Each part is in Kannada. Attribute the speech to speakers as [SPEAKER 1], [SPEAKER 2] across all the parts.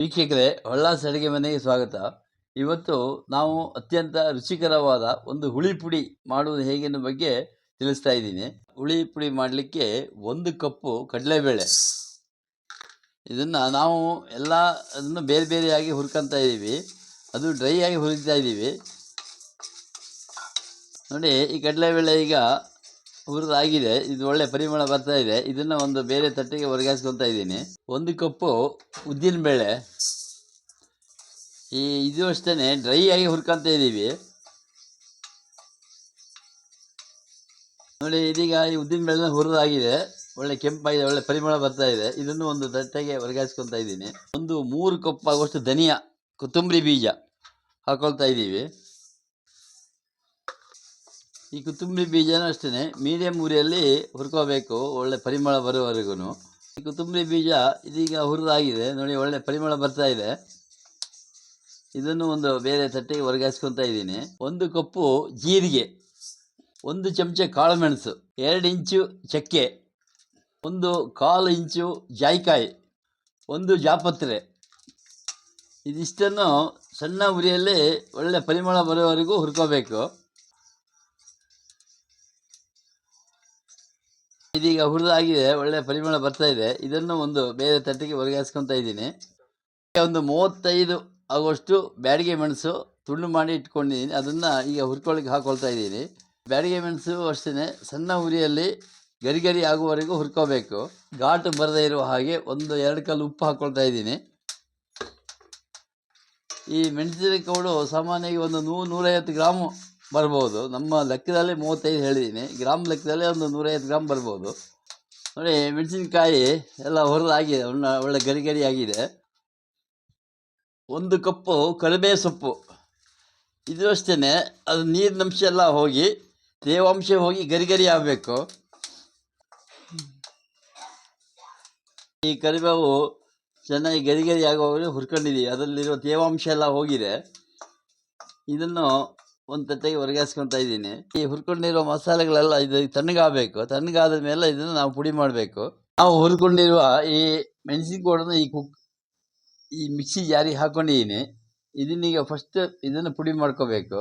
[SPEAKER 1] ವೀಕ್ಷಕರೇ ಹೊಳ್ಳಾಸ್ ಅಡುಗೆ ಮನೆಗೆ ಸ್ವಾಗತ. ಇವತ್ತು ನಾವು ಅತ್ಯಂತ ರುಚಿಕರವಾದ ಒಂದು ಹುಳಿ ಪುಡಿ ಮಾಡುವುದು ಹೇಗೆ ಬಗ್ಗೆ ತಿಳಿಸ್ತಾ ಇದ್ದೀನಿ. ಹುಳಿ ಪುಡಿ ಮಾಡಲಿಕ್ಕೆ ಒಂದು ಕಪ್ಪು ಕಡಲೆಬೇಳೆ. ಇದನ್ನು ನಾವು ಎಲ್ಲ ಅದನ್ನು ಬೇರೆ ಬೇರೆಯಾಗಿ ಹುರ್ಕೊತಾ ಇದ್ದೀವಿ. ಅದು ಡ್ರೈ ಆಗಿ ಹುರಿತಾ ಇದ್ದೀವಿ. ನೋಡಿ ಈ ಕಡಲೆಬೇಳೆ ಈಗ ಹುರಿದಾಗಿದೆ. ಇದು ಒಳ್ಳೆ ಪರಿಮಳ ಬರ್ತಾ ಇದೆ. ಇದನ್ನು ಒಂದು ಬೇರೆ ತಟ್ಟೆಗೆ ವರ್ಗಾಯಿಸ್ಕೊತಾ ಇದ್ದೀನಿ. ಒಂದು ಕಪ್ಪು ಉದ್ದಿನಬೇಳೆ ಈ ಇದು ಅಷ್ಟೇ ಡ್ರೈ ಆಗಿ ಹುರ್ಕೊಂತ ಇದ್ದೀವಿ ನೋಡಿ, ಇದೀಗ ಈ ಉದ್ದಿನ ಬೇಳೆನ ಹುರಿದಾಗಿದೆ. ಒಳ್ಳೆ ಕೆಂಪಾಗಿದೆ, ಒಳ್ಳೆ ಪರಿಮಳ ಬರ್ತಾ ಇದೆ. ಇದನ್ನು ಒಂದು ತಟ್ಟೆಗೆ ವರ್ಗಾಯಿಸ್ಕೊತಾ ಇದ್ದೀನಿ. ಒಂದು ಮೂರು ಕಪ್ ಆಗುವಷ್ಟು ಧನಿಯಾ, ಕೊತ್ತಂಬರಿ ಬೀಜ ಹಾಕೊಳ್ತಾ ಇದ್ದೀವಿ ಈ ಕುತ್ತಂಬರಿ ಬೀಜನೂ ಅಷ್ಟೇ ಮೀಡಿಯಮ್ ಉರಿಯಲ್ಲಿ ಹುರ್ಕೋಬೇಕು, ಒಳ್ಳೆ ಪರಿಮಳ ಬರೋವರೆಗೂ ಈ ಕೊತ್ತಂಬರಿ ಬೀಜ ಇದೀಗ ಹುರಿದಾಗಿದೆ. ನೋಡಿ, ಒಳ್ಳೆ ಪರಿಮಳ ಬರ್ತಾ ಇದೆ. ಇದನ್ನು ಒಂದು ಬೇರೆ ತಟ್ಟೆಗೆ ವರ್ಗಾಯಿಸ್ಕೊತಾ ಇದ್ದೀನಿ. ಒಂದು ಕಪ್ಪು ಜೀರಿಗೆ, ಒಂದು ಚಮಚ ಕಾಳುಮೆಣಸು, ಎರಡು ಇಂಚು ಚಕ್ಕೆ, ಒಂದು ಕಾಲು ಇಂಚು ಜಾಯಿಕಾಯಿ, ಒಂದು ಜಾಪತ್ರೆ. ಇದಿಷ್ಟನ್ನು ಸಣ್ಣ ಉರಿಯಲ್ಲಿ ಒಳ್ಳೆ ಪರಿಮಳ ಬರೋವರೆಗೂ ಹುರ್ಕೋಬೇಕು. ಇದೀಗ ಹುರಿದಾಗಿದೆ, ಒಳ್ಳೆ ಪರಿಮಳ ಬರ್ತಾ ಇದೆ. ಇದನ್ನು ಒಂದು ಬೇರೆ ತಟ್ಟೆಗೆ ವರ್ಗಾಯಿಸ್ಕೊತಾ ಇದ್ದೀನಿ. ಒಂದು ಮೂವತ್ತೈದು ಆಗುವಷ್ಟು ಬ್ಯಾಡಿಗೆ ಮೆಣಸು ತುಂಡು ಮಾಡಿ ಇಟ್ಕೊಂಡಿದ್ದೀನಿ. ಅದನ್ನು ಈಗ ಹುರ್ಕೊಳ್ಳಿಕ್ಕೆ ಹಾಕೊಳ್ತಾ ಇದ್ದೀನಿ. ಬ್ಯಾಡಿಗೆ ಮೆಣಸು ಅಷ್ಟೇ ಸಣ್ಣ ಉರಿಯಲ್ಲಿ ಗರಿ ಗರಿ ಆಗುವವರೆಗೂ ಹುರ್ಕೋಬೇಕು. ಘಾಟು ಬರದೇ ಇರುವ ಹಾಗೆ ಒಂದು ಎರಡು ಕಲ್ಲು ಉಪ್ಪು ಹಾಕ್ಕೊಳ್ತಾ ಇದ್ದೀನಿ. ಈ ಮೆಣಸಿನ ಕೌಡು ಸಾಮಾನ್ಯವಾಗಿ ಒಂದು ನೂರು ನೂರೈವತ್ತು ಗ್ರಾಮು ಬರ್ಬೋದು. ನಮ್ಮ ಲೆಕ್ಕದಲ್ಲಿ ಮೂವತ್ತೈದು ಹೇಳಿದ್ದೀನಿ ಗ್ರಾಮ್ ಲೆಕ್ಕದಲ್ಲಿ ಒಂದು ನೂರೈವತ್ತು ಗ್ರಾಮ್ ಬರ್ಬೋದು. ನೋಡಿ, ಮೆಣಸಿನ್ಕಾಯಿ ಎಲ್ಲ ಹೊರದಾಗಿದೆ ಒಳ್ಳೆ ಒಳ್ಳೆ ಗರಿ ಗರಿ ಆಗಿದೆ. ಒಂದು ಕಪ್ಪು ಕಡಿಮೆ ಸೊಪ್ಪು. ಇದು ಅಷ್ಟೇ ಅದು ನೀರಿನಂಶ ಎಲ್ಲ ಹೋಗಿ, ತೇವಾಂಶ ಹೋಗಿ ಗರಿ ಗರಿ ಆಗಬೇಕು. ಈ ಕರಿಬೇವು ಚೆನ್ನಾಗಿ ಗರಿ ಗರಿ ಆಗುವವರೆಗೆ ಹುರ್ಕೊಂಡಿದ್ದೀವಿ. ಅದರಲ್ಲಿರೋ ತೇವಾಂಶ ಎಲ್ಲ ಹೋಗಿದೆ. ಇದನ್ನು ಒಂದು ತಟ್ಟೆಗೆ ಒರಗಾಸ್ಕೊತಾ ಇದ್ದೀನಿ. ಈ ಹುರ್ಕೊಂಡಿರೋ ಮಸಾಲೆಗಳೆಲ್ಲ ಇದು ತಣ್ಣಗಾಗಬೇಕು. ತಣ್ಣಗಾದ ಮೇಲೆ ಇದನ್ನು ನಾವು ಪುಡಿ ಮಾಡಬೇಕು. ನಾವು ಹುರ್ಕೊಂಡಿರುವ ಈ ಮೆಣಸಿನ ಗೋಡನ್ನು ಈ ಕುಕ್, ಈ ಮಿಕ್ಸಿ ಜಾರಿ ಹಾಕ್ಕೊಂಡಿದ್ದೀನಿ ಇದನ್ನೀಗ ಫಸ್ಟ್ ಇದನ್ನು ಪುಡಿ ಮಾಡ್ಕೋಬೇಕು.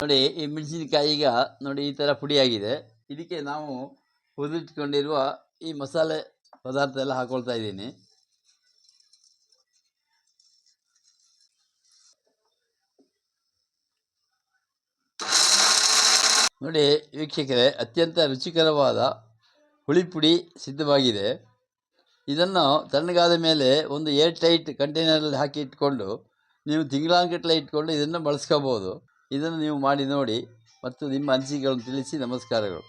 [SPEAKER 1] ನೋಡಿ, ಈ ಮೆಣಸಿನಕಾಯಿ ಈಗ ನೋಡಿ ಈ ಥರ ಪುಡಿಯಾಗಿದೆ ಇದಕ್ಕೆ ನಾವು ಹುರಿದಿಟ್ಕೊಂಡಿರುವ ಈ ಮಸಾಲೆ ಪದಾರ್ಥ ಎಲ್ಲ ಹಾಕೊಳ್ತಾ ಇದ್ದೀನಿ. ನೋಡಿ ವೀಕ್ಷಕರೇ, ಅತ್ಯಂತ ರುಚಿಕರವಾದ ಹುಳಿಪುಡಿ ಸಿದ್ಧವಾಗಿದೆ. ಇದನ್ನು ತಣ್ಣಗಾದ ಮೇಲೆ ಒಂದು ಏರ್ ಟೈಟ್ ಕಂಟೈನರಲ್ಲಿ ಹಾಕಿ ಇಟ್ಕೊಂಡು, ನೀವು ತಿಂಗಳಾಂಗಟ್ಲೆ ಇಟ್ಕೊಂಡು ಇದನ್ನು ಬಳಸ್ಕೋಬೋದು. ಇದನ್ನು ನೀವು ಮಾಡಿ ನೋಡಿ ಮತ್ತು ನಿಮ್ಮ ಅನಿಸಿಕೆಗಳನ್ನು ತಿಳಿಸಿ ನಮಸ್ಕಾರಗಳು.